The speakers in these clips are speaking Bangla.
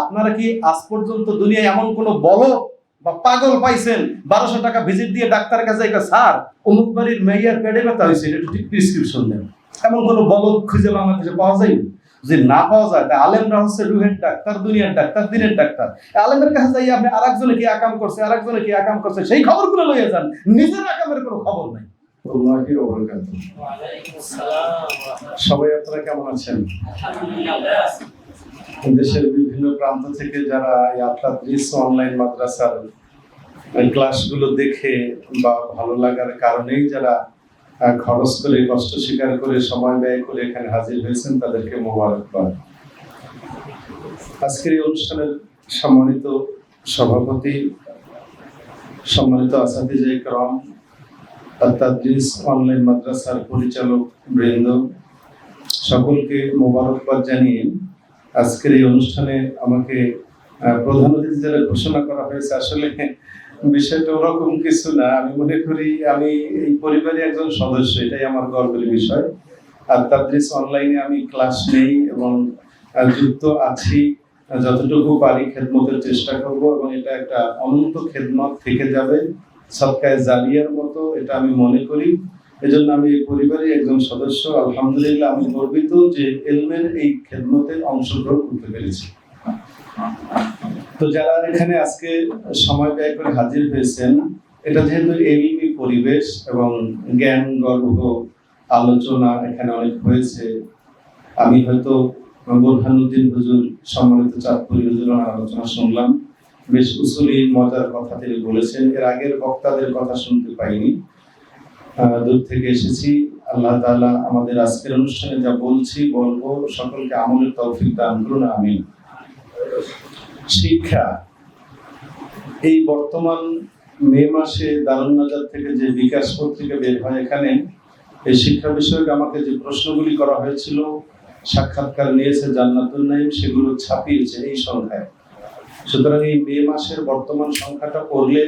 আপনারা কি আজ পর্যন্ত দুনিয়ায় এমন কোনো বল বা পাগল পাইছেন? বারোশো টাকা ভিজিট দিয়ে ডাক্তারের কাছে একটা স্যার অমুক বাড়ির মেয়ার পেটে ব্যথা হয়েছে এটা একটু প্রেসক্রিপশন দেন। এমন কোনো বল খুঁজে বাংলাদেশে পাওয়া যায়? যে না পাওয়া যায় তা আলেমরা হচ্ছে রুহের ডাক্তার দুনিয়ার ডাক্তার দিনের ডাক্তার। আলেমের কাছে যাই আপনি আরেকজনে কি আকাম করছে আর একজনে কি আকাম করছে সেই খবরগুলো লইয়া যান। নিজের আকামের কোনো খবর নাই। সবাই আপনারা কেমন আছেন? দেশের বিভিন্ন প্রান্ত থেকে যারা এই আত্মাদ্রিস অনলাইন মাদ্রাসার ক্লাসগুলো দেখে বা ভালো লাগার কারণেই যারা খরচ করে, কষ্ট স্বীকার করে, সময় ব্যয় করে এখানে হাজির হয়েছেন, তাদেরকে মোবারকবাদ। আজকের এই অনুষ্ঠানের সম্মানিত সভাপতি, সম্মানিত আসাদিজা ইকরাম তাদ্রিস অনলাইন মাদ্রাসার পরিচালক বৃন্দ, সকলকে মোবারকবাদ জানিয়ে আজকের এই অনুষ্ঠানে আমাকে প্রধান অতিথি যারা ঘোষণা করা হয়েছে। আসলে বিষয়টা ওরকম কিছু না। আমি মনে করি আমি এই পরিবারের একজন সদস্য, এটাই আমার গর্বের বিষয়। আর তাদ্রিস অনলাইনে আমি ক্লাস নেই এবং যুক্ত আছি। যতটুকু পারি খেদমতের চেষ্টা করব এবং এটা একটা অনন্ত খেদমত থেকে যাবে। সৎকায় জালিয়ার মতো, এটা আমি মনে করি। এজন্য আমি পরিবারের একজন সদস্য, আলহামদুলিল্লাহ, আমি গর্বিত যে এলমের এই খেদমতে অংশগ্রহণ করতে পেরেছি। তো যারা এখানে আজকে সময় ব্যয় করে হাজির হয়েছেন, এটা যেহেতু এলমি পরিবেশ এবং জ্ঞান গর্ভ আলোচনা এখানে অনেক হয়েছে। আমি হয়তো বোরহানুদ্দিন হুজুর, সম্মানিত চাঁদপুরি হুজুর আলোচনা শুনলাম। বেশ উসুলি, মজার কথা তিনি বলেছেন। এর আগের বক্তাদের কথা শুনতে পাইনি। দূর থেকে এসেছি। আল্লাহ তাআলা আমাদের আজকের অনুষ্ঠানে যা বলছি, বলব, সকলকে আমলের তৌফিক দান করুন, আমিন। শিক্ষা, এই বর্তমান মে মাসে দারুণ নাজার থেকে যে বিকাশ পত্রিকা বের হয় এখানে, এই শিক্ষা বিষয়ক আমাকে যে প্রশ্নগুলি করা হয়েছিল, সাক্ষাৎকার নিয়েছে জান্নাতুল নাইম সেগুলো ছাপিয়েছে এই সংখ্যায় সুতরাং এই মে মাসের বর্তমান সংখ্যাটা পড়লে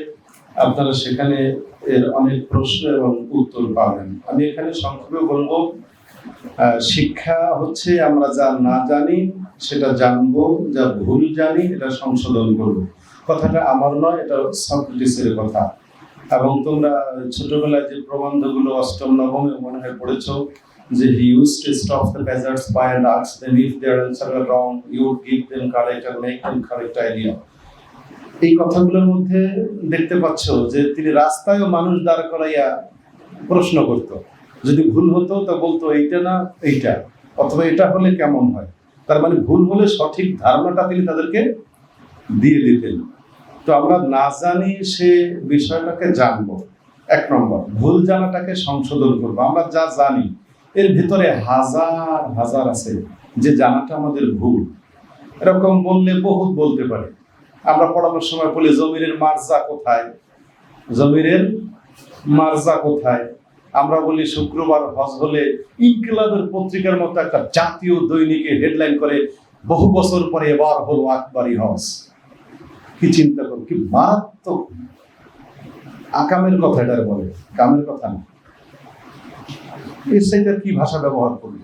আপনারা সেখানে এর অনেক প্রশ্ন এবং উত্তর পাবেন। আমি এখানে সংক্ষেপে বলব শিক্ষা হচ্ছে আমরা যা না জানি সেটা জানব, যা ভুল জানি এটা সংশোধন করব। কথাটা আমার নয়, এটা সক্রেটিসের কথা। এবং তোমরা ছোটবেলায় যে প্রবন্ধগুলো অষ্টম, নবমে মনে হয় পড়েছো, যে he used to stop the passers by and ask them if there are wrong you give them correct and make them correct idea এই কথাগুলোর মধ্যে দেখতে পাচ্ছ যে তিনি রাস্তায়ও মানুষ দাঁড় করাইয়া প্রশ্ন করত। যদি ভুল হতো তা বলতো, এইটা না, এইটা। অথবা, এটা হলে কেমন হয়? তার মানে ভুল হলে সঠিক ধারণাটা তিনি তাদেরকে দিয়ে দিতেন। তো আমরা না জানি সে বিষয়টাকে জানব। এক নম্বর, ভুল জানাটাকে সংশোধন করব। আমরা যা জানি, এর ভিতরে হাজার হাজার আছে যে জানাটা আমাদের ভুল। এরকম বললে বহুত বলতে পারে। আমরা পড়ানোর সময় বলি, জমিরের মার্জা কোথায়? জমিরের মার্জা কোথায়? আমরা বলি, শুক্রবার হজ হলে ইনকিলাবের পত্রিকার মতো একটা জাতীয় দৈনিকে হেডলাইন করে বহু বছর পরে এবার হলো আকবরী হজ। কি চিন্তা করো, কি মারাত্মক। আকামের কথা এটা বলে, কামের কথা না। এর আর কি ভাষা ব্যবহার করি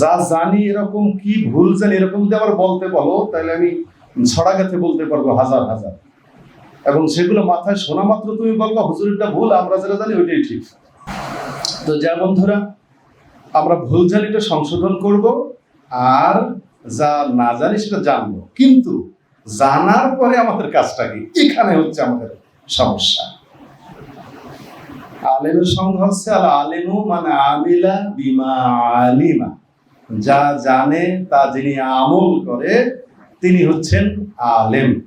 যা জানি এরকম, কি ভুল জানি এরকম যদি আবার বলতে বলো, তাহলে আমি ছড়া গেছে বলতে পারব হাজার হাজার। এবং সেগুলো মাথায় শোনা মাত্র তুমি বলব, হুজুরটা ভুল, আমরা যেটা জানি ওইটাই ঠিক। তো যা বন্ধুরা, আমরা ভুল জানিটা সংশোধন করব, আর যা না জানি সেটা জানব। কিন্তু জানার পরে আমাদের কাজটা কি? এখানে হচ্ছে আমাদের সমস্যা। আলেমের সংখ্যা হচ্ছে, আল আলেমু মানে আমিলা বিমা আলিমা। যা জানে, তা যিনি আমল করে তিনি হচ্ছেন আলেম।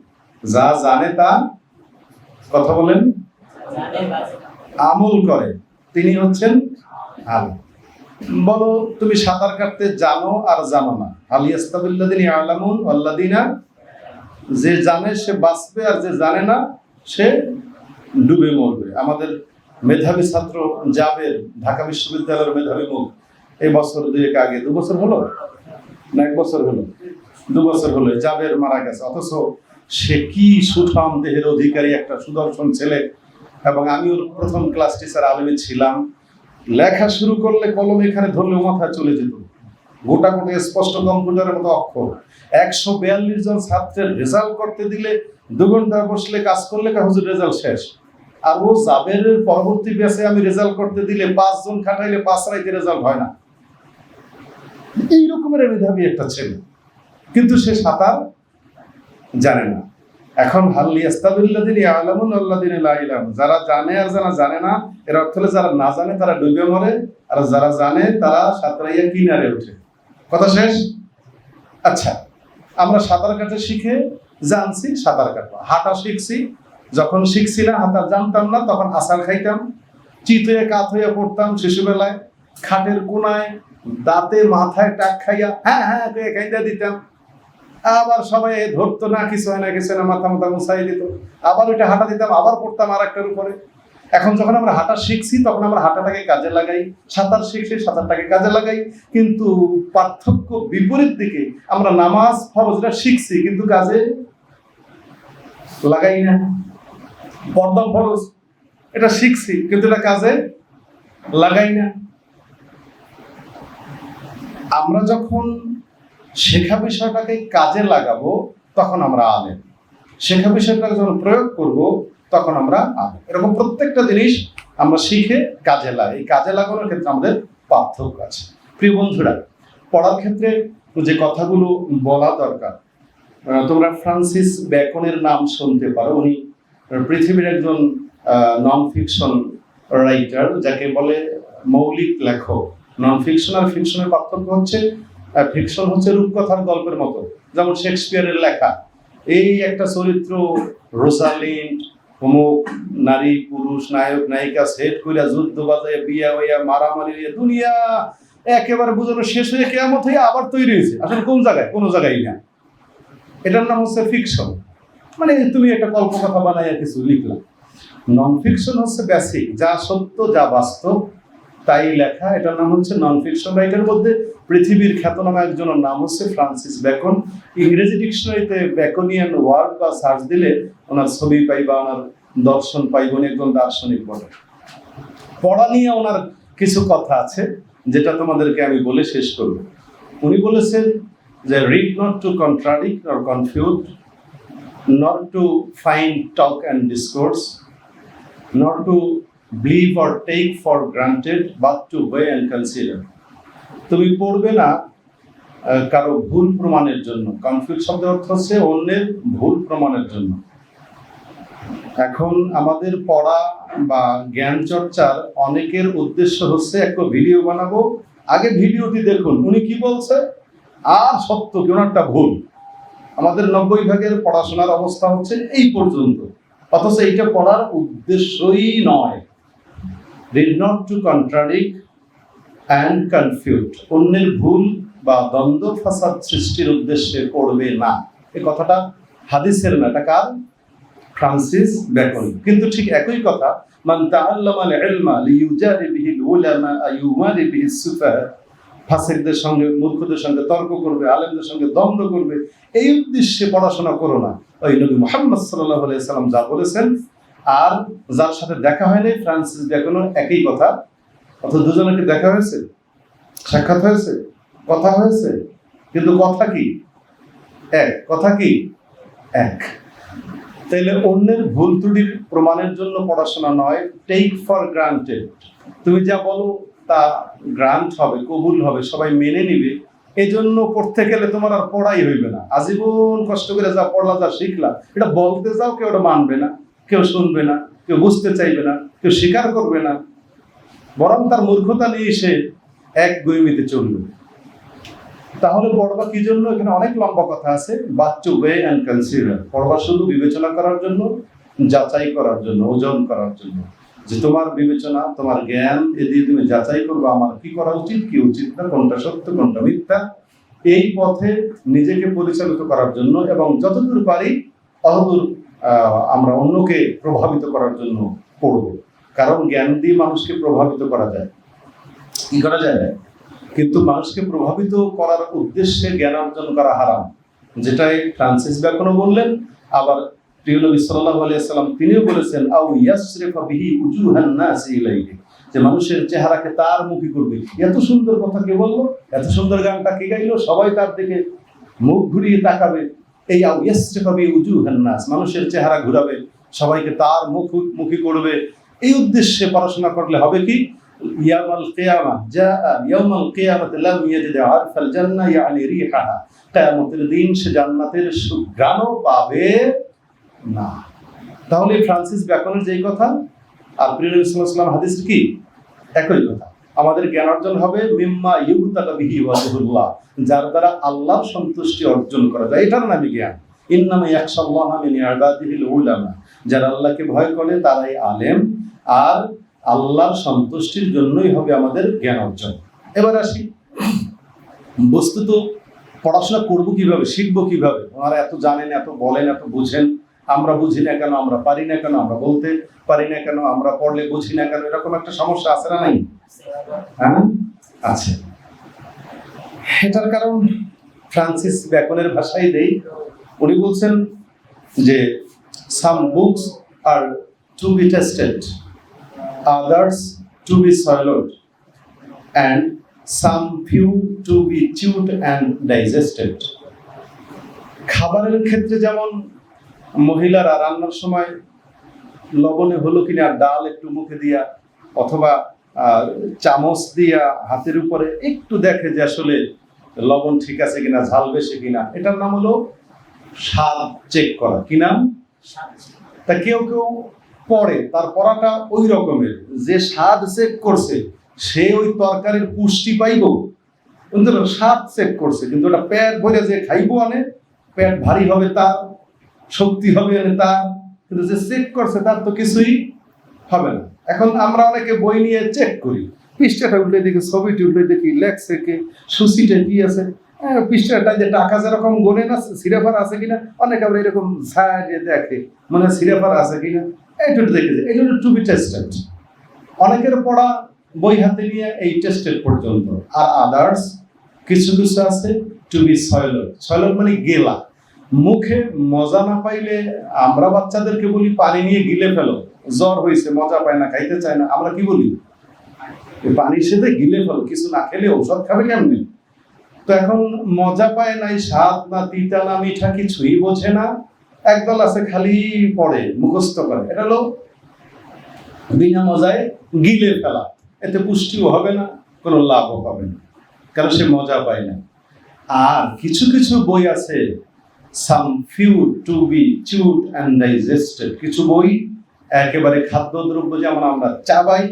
যা জানে তা কথা বলেন। আমল করে। তিনি হচ্ছেন আলেম। বলো, তুমি সাঁতার কাটতে জানো আর জানো না। আলিয়াস্তাবিল্লাদিন আলামুন আল্লাদিনা যে জানে সে বাঁচবে আর যে জানে না, সে ডুবে মরবে। আমাদের মেধাবী ছাত্র জাবের, ঢাকা বিশ্ববিদ্যালয়ের মেধাবী মুখ এই বছর দুয়েক আগে, দু বছর হলো না এক বছর হলো? দু বছর হলো, জাবের মারা গেছে। অথচ সে কি সুঠাম দেহের অধিকারী, একটা সুদর্শন ছেলে। এবং আমি ওর প্রথম ক্লাস টিচার আলমে ছিলাম। লেখা শুরু করলে কলম এখানে ধরলে মাথায় চলে যেত। গোটা গোটা স্পষ্ট কম্পিউটারের মতো অক্ষর। একশো বিয়াল্লিশ জন ছাত্রের রেজাল্ট করতে দিলে দু ঘণ্টা বসলে কাজ করলে হুজুর রেজাল্ট শেষ। আর ও জাবেরের পরবর্তী ব্যাচে আমি রেজাল্ট করতে দিলে পাঁচজন খাটাইলে পাঁচ রাইতে রেজাল্ট হয় না। এই রকমের মেধাবী একটা ছেলে। কিন্তু সে সাঁতার জানে না। এখন হাল্লি আস্তাদুল্লাদিন যারা জানে আর যারা জানে না, এর অর্থ হলে যারা না জানে তারা ডুবে মরে, আর যারা জানে তারা সাঁতরাইয়া কিনারে ওঠে। কথা শেষ? আচ্ছা আমরা সাঁতার কাটতে শিখে জানছি সাঁতার কাটবো। হাঁটা শিখছি, যখন শিখছি না, হাঁটা জানতাম না, তখন আসার খাইতাম। চিত হয়ে, কাত হয়ে পড়তাম শিশুবেলায়। খাটের কোনায়, দাঁতে, মাথায় টাক খাইয়া হ্যাঁ হ্যাঁ খাইয়া দিতাম। আবার সবাই ধরতো, না কিছু হয় না কিছু না, মাথা মাথা মুছাই দিত। আবার ওইটা হাঁটা দিতাম, আবার পড়তাম আর একটার উপরে। এখন যখন আমরা হাঁটা শিখছি, তখন আমরা হাঁটাটাকে কাজে লাগাই, সাঁতার শিখছি, সাঁতারটাকে কাজে লাগাই। কিন্তু পার্থক্য বিপরীত দিকে আমরা নামাজ ফরজটা শিখছি, কিন্তু কাজে লাগাই না। পর্দা ফরজ, এটা শিখছি, কিন্তু এটা কাজে লাগাই না। আমরা যখন শেখা বিষয়টাকে কাজে লাগাবো, তখন আমরা আলেম। শেখা বিষয়টাকে যখন প্রয়োগ করব, তখন আমরা আলেম। এরকম প্রত্যেকটা জিনিস আমরা শিখে কাজে লাগাই এই কাজে লাগানোর ক্ষেত্রে আমাদের পার্থক্য আছে। প্রিয় বন্ধুরা, পড়ার ক্ষেত্রে যে কথাগুলো বলা দরকার তোমরা ফ্রান্সিস ব্যাকনের নাম শুনতে পারো। উনি পৃথিবীর একজন নন ফিকশন রাইটার যাকে বলে মৌলিক লেখক। নন ফিকশন আর ফিকশনের পার্থক্য হচ্ছে ফিকশন হচ্ছে রূপকথার গল্পের মতো। যেমন শেক্সপিয়ারের লেখা। এই একটা চরিত্র রোসালিন্ড অমুক নারী, পুরুষ, নায়ক, নায়িকা, সেট কইরা যুদ্ধ বাজায়, বিয়া হইয়া, মারামারি হইয়া, দুনিয়া একেবারে বুঝানো শেষ হয়ে কেমন হয়ে আবার তৈরি হয়েছে আসলে কোন জায়গায়? কোনো জায়গায় না। এটার নাম হচ্ছে ফিকশন মানে তুমি একটা কল্পকথা বানাইয়া কিছু লিখলাম নন ফিকশন হচ্ছে বেসিক যা সত্য, যা বাস্তব, তাই লেখা। এটার নাম হচ্ছে নন ফিকশন রাইটার মধ্যে পৃথিবীর খ্যাতনামা একজনের নাম হচ্ছে ফ্রান্সিস বেকন ইংরেজি ডিকশনারিতে বেকনিয়ান ওয়ার্ড বা সার্চ দিলে ওনার ছবি পাইবা ওনার দর্শন পাইব উনি একজন দার্শনিক বটে। পড়া নিয়ে ওনার কিছু কথা আছে যেটা তোমাদেরকে আমি বলে শেষ করব। উনি বলেছেন যে read not to contradict or confuse not to find talk and discourse not to believe or take for granted, but to weigh and consider. তুমি পড়বে না কারও ভুল প্রমাণের জন্য। কনফিউজ শব্দের অর্থ হচ্ছে অন্যের ভুল প্রমাণের জন্য। এখন আমাদের পড়া বা জ্ঞান চর্চার অনেকের উদ্দেশ্য হচ্ছে একটা ভিডিও বানাবো। আগে ভিডিওটি দেখুন, উনি কি বলছে? আর সত্য কি একটা ভুল। আমাদের নব্বই ভাগের পড়াশোনার অবস্থা হচ্ছে এই পর্যন্ত। অথচ এইটা পড়ার উদ্দেশ্যই নয়। Read not to contradict and confuse অন্যের ভুল বা দ্বন্দ্ব, ফাসাদ সৃষ্টির উদ্দেশ্যে পড়বে না। এই কথাটা হাদিসের না কার ফ্রান্সিস বেকন কিন্তু ঠিক একই কথা, মান তাআল্লামা আল-ইলমা লিইউজারি বিহি আল-উলামা আইয়ুমারি বিহি সুফাহা, ফাসিকদের সঙ্গে, মূর্খদের সঙ্গে তর্ক করবে, আলেমদের সঙ্গে দ্বন্দ্ব করবে, এই উদ্দেশ্যে পড়াশোনা করো না। ওই নবী মোহাম্মদ সাল্লাহ সাল্লাম যা বলেছেন, আর যার সাথে দেখা হয়নি, ফ্রান্সিস বেকনের একই কথা অথচ দুজনকে দেখা হয়েছে? সাক্ষাৎ হয়েছে? কথা হয়েছে? কিন্তু কথা কি? এক। কথা কি? এক। তাইলে অন্যের ভুল ত্রুটির প্রমাণের জন্য পড়াশোনা নয় টেক ফর গ্রান্টেড তুমি যা বলো তা গ্রান্ট হবে, কবুল হবে, সবাই মেনে নিবে। এই জন্য পড়তে গেলে তোমার আর পড়াই হইবে না। আজীবন কষ্ট করে যা পড়লা, যা শিখলা, এটা বলতে যাও, কেউ ওটা মানবে না, কেউ শুনবে না, কেউ বুঝতে চাইবে না, কেউ স্বীকার করবে না। বরং তার মূর্খতা নিয়ে সে এক গৈমিতে চলবে তাহলে পড়বা কি জন্য? এখানে অনেক লম্বা কথা আছে। টু ওয়ে অ্যান্ড কনসিডার পড়বা শুধু বিবেচনা করার জন্য, যাচাই করার জন্য, ওজন করার জন্য। যে তোমার বিবেচনা, তোমার জ্ঞান, এ দিয়ে তুমি যাচাই করবে আমার কি করা উচিত, কি উচিত না, কোনটা সত্য, কোনটা মিথ্যা। এই পথে নিজেকে পরিচালিত করার জন্য এবং যতদূর পারি, অতদূর আমরা অন্যকে প্রভাবিত করার জন্য পড়ব। কারণ জ্ঞান দিয়ে মানুষকে প্রভাবিত করা যায়। কি করা যায়? কিন্তু মানুষকে প্রভাবিত করার উদ্দেশ্যে জ্ঞান অর্জন করা হারাম। যেটাই ফ্রান্সিস ব্যাকনও বললেন, আবার প্রিয় নবী সাল্লাল্লাহু আলাইহি সাল্লাম তিনিও বলেছেন আউ ইয়াসরিফা বিহি উজুহান নাস ইলাইহি যে মানুষের চেহারাকে তার মুখী করবে। এত সুন্দর কথা কে বলল? এত সুন্দর গানটা কে গাইলো? সবাই তার দিকে মুখ ঘুরিয়ে তাকাবে। এই আউ ইয়াসরে কবি উজু নাস মানুষের চেহারা ঘুরাবে, সবাইকে তার মুখ মুখী করবে। এই উদ্দেশ্যে পড়াশোনা করলে হবে কি? ইয়ামাল কিয়ামা, যা ইয়ামাল কিয়ামাত লাম ইয়াজিদ আরফাল জান্নাহ ইয়ানি রিহাহা। কিয়ামতের দিন সে জান্নাতের সুঘ্রাণও পাবে না। তাহলে ফ্রান্সিস ব্যাকনের যেই কথা, আর প্রিয় নবী হাদিস কি? একই কথা। আমাদের জ্ঞান অর্জন হবে মিম্মা ইউতাকা বিহি ওয়াজহুল্লাহ, যার দ্বারা আল্লাহর সন্তুষ্টি অর্জন করা যায়। এটার নামই জ্ঞান। ইন্নামা ইয়াখশাল্লাহ মিন ইবাদিহিল উলামা, যারা আল্লাহকে ভয় করে তারাই আলেম। আর আল্লাহর সন্তুষ্টির জন্যই হবে আমাদের জ্ঞান অর্জন। এবার আসি। বস্তু তো পড়াশোনা করব কীভাবে, শিখব কীভাবে? ওনারা এত জানেন, এত বলেন, এত বুঝেন। আমরা বুঝি না কেন, আমরা পারি না কেন, আমরা বলতে পারি না কেন, আমরা পড়লে বুঝি না কেন, এরকম একটা সমস্যা আছে না নাই? হ্যাঁ? আছে। এটার কারণ ফ্রান্সিস ব্যাকনের ভাষাই দেই। উনি বলছেন যে some books are to be tasted others to be swallowed and some few to be chewed and digested খাবারের ক্ষেত্রে যেমন মহিলারা রান্নার সময় লবণে হলো কিনা ডাল একটু মুখে দিয়া অথবা চামচ দিয়া হাতের উপরে একটু দেখে যে আসলে লবণ ঠিক আছে কিনা ঝাল বেশি কিনা এটার নাম হলো স্বাদ চেক করা। কি নাম? তা কেউ কেউ পড়ে, তার পড়াটা ওই রকমের। যে স্বাদ চেক করছে, সে ওই তরকারির পুষ্টি পাইব। কিন্তু স্বাদ চেক করছে, কিন্তু ওটা পেট ভরে যে খাইবো আনে, পেট ভারী হবে তার শক্তি হবে আনে তার কিন্তু যে চেক করছে তার তো কিছুই হবে না। এখন আমরা অনেকে বই নিয়ে চেক করি। পৃষ্ঠাটা উল্টে দেখি ছবিটি উল্টে দেখি লেখছে কি, সূচিটা কি আছে? হ্যাঁ, পৃষ্ঠাটা যে টাকা যেরকম গোনে না সিরাফার আছে কিনা অনেকে আবার এরকম ছাড়িয়ে দেখে মানে সিরাফার আছে কিনা এইটু দেখে যায়। এইটা টু বি টেস্টেড অনেকের পড়া বই হাতে নিয়ে এই টেস্টেড পর্যন্ত। আর আদার্স কিছু কিছু আছে টু বি সয়লর সয়লর মানে গেলা। মুখে মজা না পাইলে আমরা বাচ্চাদেরকে বলি পানি নিয়ে গিলে ফেলো। জ্বর হয়েছে মজা পায় না খাইতে চায় না। আমরা কি বলি? পানির সাথে গিলে ফেলো কিছু না খেলে ঔষধ খাবে কেমনি? তো এখন মজা পায় নাই, স্বাদ না, তিতা না, মিঠা কিছুই বোঝে না। একদল আছে খালি পড়ে, মুখস্থ করে। এটা হলো বিনা মজায় গিলে ফেলা। এতে পুষ্টিও হবে না, কোনো লাভও হবে না, কারণ সে মজা পায় না। আর কিছু কিছু বই আছে some few to be chewed and digested কিছু বই একেবারে খাদ্যদ্রব্য যেমন আমরা চাবাই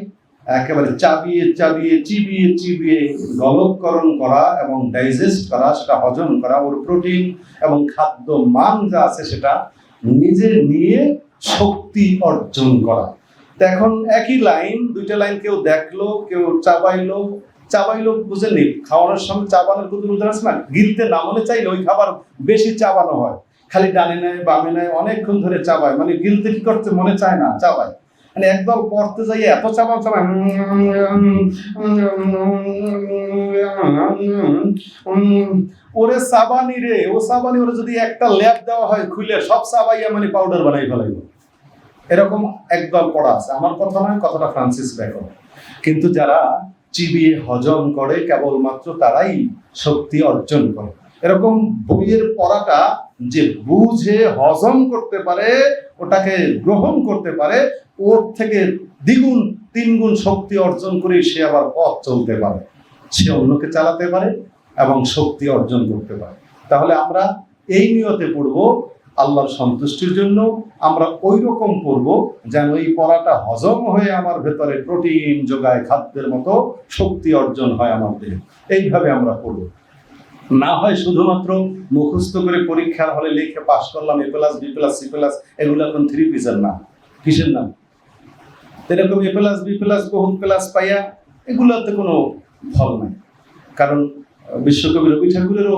একেবারে চাবিয়ে চাবিয়ে, চিবিয়ে চিবিয়ে গলৎকরণ করা এবং ডাইজেস্ট করা, সেটা হজম করা, ওর প্রোটিন এবং খাদ্য মান যা আছে সেটা নিজে নিয়ে শক্তি অর্জন করা। এখন একই লাইন দুইটা লাইন কেউ দেখল, কেউ চাবাইলো। চাবাইলো বুঝেননি খাওয়ানোর সময় চাবানোর কোনো উদাহরণ আছে না? গিলতে না মনে চাইলে ওই খাবার বেশি চাবানো হয়। খালি ডানে নেয়, বামে নেয়, অনেকক্ষণ ধরে চাবায় মানে গিলতে কি করতে মনে চায় না? চাবায় মানে একদল পড়তে যাই এত চাবান চাবায় ওরে সাবানি রে, ও সাবানি ওরে যদি একটা ল্যাব দেওয়া হয় খুলে সব সাবাইয়া মানে পাউডার বানাই ফেলাইব। এরকম একদল পড়া আছে। আমার কথা নয়, কথাটা ফ্রান্সিস ব্যাকন। কিন্তু যারা চিবিয়ে হজম করে, কেবলমাত্র তারাই শক্তি অর্জন করে। এরকম বইয়ের পড়াটা যে বুঝে হজম করতে পারে, ওটাকে গ্রহণ করতে পারে ওর থেকে দ্বিগুণ, তিনগুণ শক্তি অর্জন করে সে আবার পথ চলতে পারে। সে অন্যকে চালাতে পারে এবং শক্তি অর্জন করতে পারে। তাহলে আমরা এই নিয়তে পড়ব আল্লাহর সন্তুষ্টির জন্য। আমরা ওই রকম পড়ব যেন এই পড়াটা হজম হয়ে আমার ভেতরে প্রোটিন যোগায় খাদ্যের মতো শক্তি অর্জন হয় আমাদের এইভাবে আমরা পড়ব। না হয় শুধুমাত্র মুখস্থ করে পরীক্ষার হলে লিখে পাশ করলাম A plus B plus C plus এগুলো এখন থ্রি পিসের নাম কিসের নাম? এরকম এ প্লাস বি প্লাস বহুত প্লাস পাইয়া, এগুলোতে কোনো ফল নাই। কারণ বিশ্বকবি রবি ঠাকুরেরও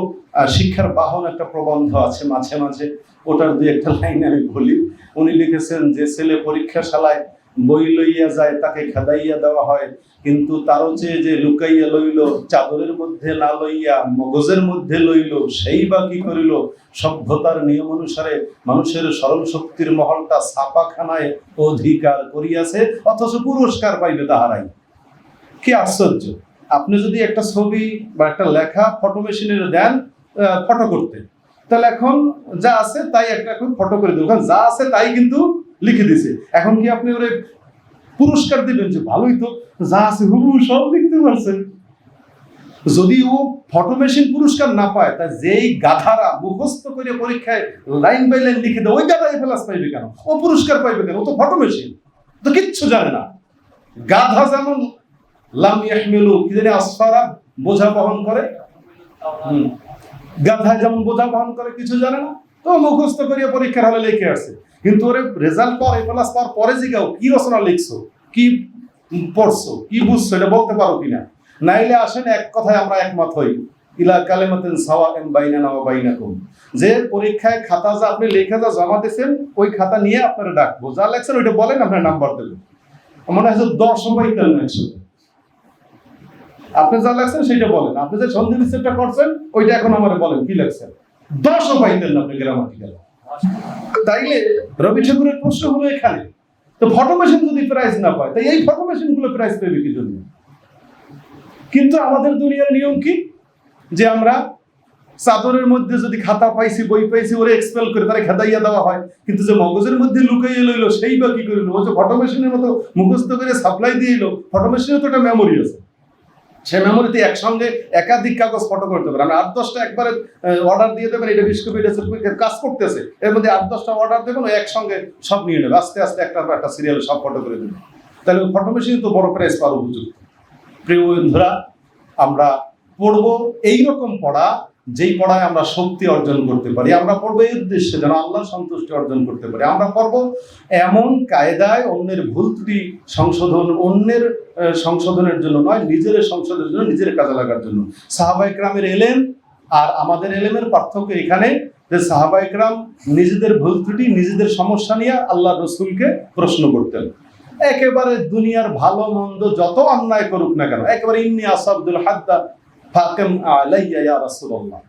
শিক্ষার বাহন একটা প্রবন্ধ আছে মাঝে মাঝে। ওটার দু একটা লাইন আমি বলি। উনি লিখেছেন যে, ছেলে পরীক্ষাশালায় বই লইয়া যায়, তাকে খেদাইয়া দেওয়া হয়। কিন্তু তারও চেয়ে যে লুকাইয়া লইল, চাদরের মধ্যে না লইয়া মগজের মধ্যে লইল, সেই বা কি করিল? সভ্যতার নিয়ম অনুসারে মানুষের সরল শক্তির মহলটা ছাপাখানায় অধিকার করিয়াছে, অথচ পুরস্কার পাইবে তাহারাই। কি আশ্চর্য! আপনি যদি একটা ছবি বা একটা লেখা ফটো মেশিনে দেন ফটো করতে। তাহলে এখন যা আছে তাই একটা এখন ফটো করে দেবো যা আছে তাই কিন্তু লিখে দিছে। এখন কি আপনি ওরে পুরস্কার দিলেন যে ভালোই তো, যা আছে হুবু সব লিখতে পারছেন। যদি ও ফটো মেশিন পুরস্কার না পায়, তা যেই গাধারা মুখস্থ করে পরীক্ষায় লাইন বাই লাইন লিখে দেয়, ওই গাধাই ফেলাস পাইবে কেন? ও পুরস্কার পাইবে কেন? ও তো ফটো মেশিন তো কিচ্ছু জানে না। গাধা যেমন লাম ইয়াহমিলু, কি জানি আসফারা, বোঝা বহন করে। গাধা যেমন বোঝা বহন করে, কিছু জানে না। তো মুখস্থ করিয়া পরীক্ষার হলে লিখে আসছে কিন্তু ওরে রেজাল্ট পর এ প্লাস পাওয়ার পরে জিগাও কি রচনা লিখছো, কি পড়ছো, কি বুঝছ, এটা বলতে পারো কিনা? নাইলে আসেন এক কথায় আমরা একমত হই। ইলা কালেমাতেন সাওয়া এম বাইনানা ওয়া বাইনাকুম। যে পরীক্ষায় খাতা যা আপনি লেখা যা জমা দিয়েছেন, ওই খাতা নিয়ে আপনারা ডাকবো। যা লেখছেন ওইটা বলেন, আপনার নাম্বার দেবেন মনে হয় দশ পাইতেন না একসাথে আপনি যা লেখছেন সেটা বলেন। আপনি যে সন্ধি বিচ্ছেদটা করছেন, ওইটা এখন আমার বলেন, কি লেখছেন? দশও পাইতেন না আপনি গ্রামাটিক্যাল। তাইলে রবি ঠাকুরের প্রশ্ন হলো এখানে, তো ফটো মেশিন যদি প্রাইজ না পায়, তাই এই ফটো মেশিনগুলো প্রাইজ পেবে কি জন্য? কিন্তু আমাদের দুনিয়ার নিয়ম কি? যে আমরা চাদরের মধ্যে যদি খাতা পাইছি, বই পাইছি, ওরে এক্সপেল করে তারা খেদাইয়া দেওয়া হয়। কিন্তু যে মগজের মধ্যে লুকাইয়ে লইলো, সেই বা কি করিল? ও যে ফটো মেশিনের মতো মুখস্থ করে সাপ্লাই দিয়ে এলো, ফটো মেশিনে তো একটা মেমোরি আছে। সে মেমোরিতে একসঙ্গে একাধিক কাগজ ফটো করতে পারে। আমি আট দশটা একবারে অর্ডার দিয়ে দেবেন, এটা বিশ কপি কাজ করতেছে। এর মধ্যে আট দশটা অর্ডার দেবেন ও একসঙ্গে সব নিয়ে নেবে। আস্তে আস্তে একটার পর একটা সিরিয়ালে সব ফটো করে দেবে। তাহলে ফটো মেশিন তো বড় প্রাইস পাওয়ার উপযুক্ত। প্রিয় বন্ধুরা, আমরা পড়ব এইরকম পড়া যেই পড়ায় আমরা শক্তি অর্জন করতে পারি, আমরা পড়ব এই উদ্দেশ্যে যেন আল্লাহ সন্তুষ্টি অর্জন করতে পারি। আমরা পড়ব এমন কায়দায় অন্যের ভুল ত্রুটি সংশোধন, অন্যের সংশোধনের জন্য নয়, নিজের সংশোধনের জন্য, নিজের কাজে লাগার জন্য। সাহাবাই ক্রামের এলেম আর আমাদের এলেমের পার্থক্য এখানে যে সাহাবাই ক্রাম নিজেদের ভুল ত্রুটি, নিজেদের সমস্যা নিয়ে আল্লাহ রসুলকে প্রশ্ন করতেন। একেবারে দুনিয়ার ভালো মন্দ যত অন্যায় করুক না কেন, একেবারে ইন্নি আসাবদুল হাদ্দা ফাকেম আলাইয়া ইয়া রাসূলুল্লাহ।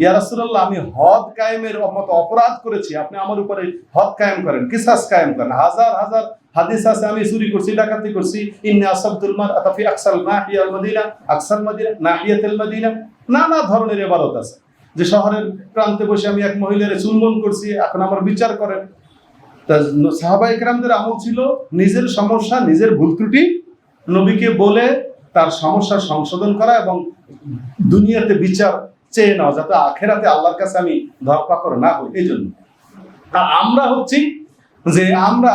ইয়া রাসূলুল্লাহ, আমি হদ কায়েমের মতো অপরাধ করেছি, আপনি আমার উপরে হদ কায়েম করেন, কিসাস কায়েম করেন। হাজার হাজার হাদিস আছে, আমি চুরি করছি, ডাকাতি করছি। ইন্নি আসাবদুল মার আতাফি আকসাল নাহিয়াল মদিনা, আকসাল মদিনা, নাহিয়াতুল মদিনা, নানা ধরনের ইবাদত আছে। যে শহরের প্রান্তে বসে আমি এক মহিলার চুম্বন করছি, এখন আমার বিচার করেন। তা সাহাবাই কেরামদের আমল ছিল, নিজের সমস্যা, নিজের ভুল ত্রুটি, নবীকে বলে তার সমস্যা সংশোধন করা এবং দুনিয়াতে বিচার চেয়ে নেওয়া, যাতে আখেরাতে আল্লাহর কাছে আমি ধরপাকড় না হই। এই জন্য। আর আমরা হচ্ছি যে আমরা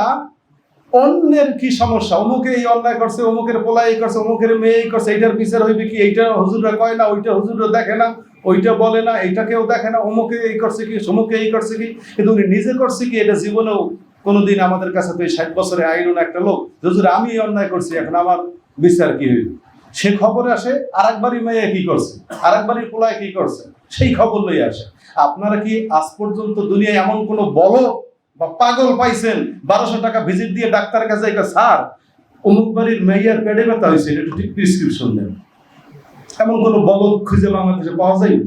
অন্যের কি সমস্যা? অমুকে এই অন্যায় করছে, অমুকের পোলা এই করছে, অমুকের মেয়ে এই করছে, এইটার বিচার হইবে কি? এইটা হুজুররা কয় না, ওইটা হুজুররা দেখে না, ওইটা বলে না, এইটা কেউ দেখে না, অমুকে এই করছে কি, সমুকে এই করছে কি? কিন্তু উনি নিজে করছে কি? এটা জীবনেও কোনোদিন আমাদের কাছে তো এই ষাট বছরে আইন না একটা লোক হুজুর আমি অন্যায় করছি, এখন আমার বিচার কি হইবে? সে খবরে আসে, আরেকবারই মেয়ে কি করছে? আরেকবারই পোলায় কি করছে? সেই খবর লই আসে। আপনারা কি আজ পর্যন্ত দুনিয়ায় এমন কোনো বলো বা পাগল পাইছেন, বারোশো টাকা ভিজিট দিয়ে ডাক্তারের কাছে একটা স্যার, অমুক বাড়ির মেয়ের পেটে ব্যথা হয়েছে এটা ঠিক প্রেসক্রিপশন দেন। এমন কোনো বলদ খুঁজে বাংলাদেশে পাওয়া যায়?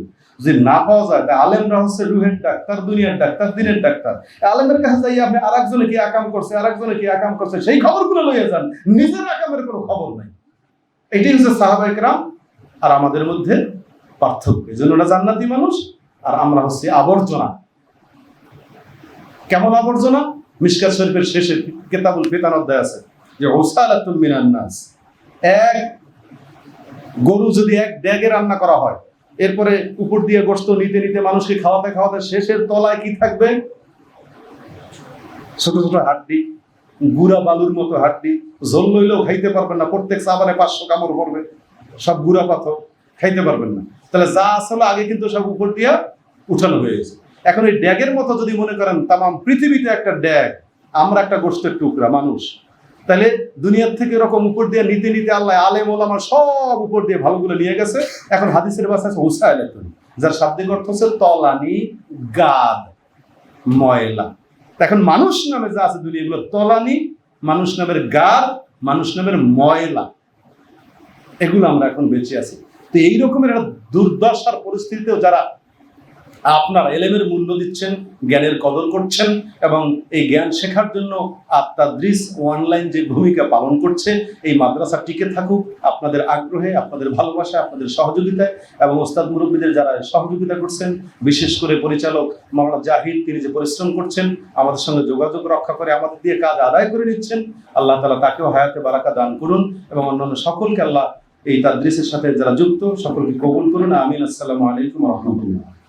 যদি না পাওয়া যায়, তা আলেমরা হচ্ছে রুহের ডাক্তার, দুনিয়ার ডাক্তার, দিনের ডাক্তার। আলেমের কাছে যাই আপনি আরেকজনে কি আকাম করছে, আরেকজনে কি আকাম করছে, সেই খবরগুলো লইয়া যান। নিজের আকামের কোনো খবর নাই। এটাই হচ্ছে সাহাবাহিক রাম আর আমাদের মধ্যে পার্থক্য। এই জন্য ওরা জান্নাতি মানুষ আর আমরা হচ্ছে আবর্জনা। কেমন আবর্জনা? মিশকাত শরীফের শেষে কেতাবুল ফিতান অধ্যায় আছে। যে ওসালাতুল মিনান নাস। এক গরু যদি এক ড্যাগে রান্না করা হয়, এরপরে উপর দিয়ে গোস্ত নিতে নিতে মানুষকে খাওয়াতে খাওয়াতে শেষের তলায় কি থাকবে? ছোট ছোট হাড্ডি। গুড়া বালুর মতো হাড্ডি, ঝোল লইলেও খাইতে পারবেন না, প্রত্যেক সাবানে পাঁচশো কামড় পড়বে, সব গুড়া পাথর, খাইতে পারবেন না। তাহলে যা আসলে আগে কিন্তু সব উপর দিয়া উঠানো হয়ে গেছে। এখন এই ড্যাগের মতো যদি মনে করেন, তামাম পৃথিবীতে একটা ড্যাগ, আমরা একটা গোষ্ঠের টুকরা, মানুষ। তাহলে দুনিয়ার থেকে এরকম উপর দিয়ে নিতে নিতে আল্লাহ আলেম ওলামা সব উপর দিয়ে ভালোগুলো নিয়ে গেছে। এখন হাদিসের বাসা আছে উষা এলেন যার শাব্দিক অর্থ হচ্ছে তলানি গাদ, ময়লা। এখন মানুষ নামে যা আছে দুনিয়া, এগুলো তলানি, মানুষ নামের গাল, মানুষ নামের ময়লা, এগুলো আমরা এখন বেঁচে আছি। তো এই রকমের একটা দুর্দশার পরিস্থিতিতেও যারা আপনারা এলেমের মূল্য দিচ্ছেন, জ্ঞানের কদর করছেন এবং এই জ্ঞান শেখার জন্য আত্মাদ্রিস অনলাইন যে ভূমিকা পালন করছে, এই মাদ্রাসা টিকে থাকুক আপনাদের আগ্রহে, আপনাদের ভালোবাসা, আপনাদের সহযোগিতায় এবং ওস্তাদ মুরব্বীদের যারা সহযোগিতা করছেন, বিশেষ করে পরিচালক মাওলানা জাহিদ, তিনি যে পরিশ্রম করছেন, আমাদের সঙ্গে যোগাযোগ রক্ষা করে আমাদের দিয়ে কাজ আদায় করে নিচ্ছেন, আল্লাহ তালা তাকেও হায়াতে বারাকা দান করুন এবং অন্যান্য সকলকে আল্লাহ এই তাদ্রিসের সাথে যারা যুক্ত, সকলকে কবুল করুন। আমিন। আসসালামু আলাইকুম রহমতুল্লাহ।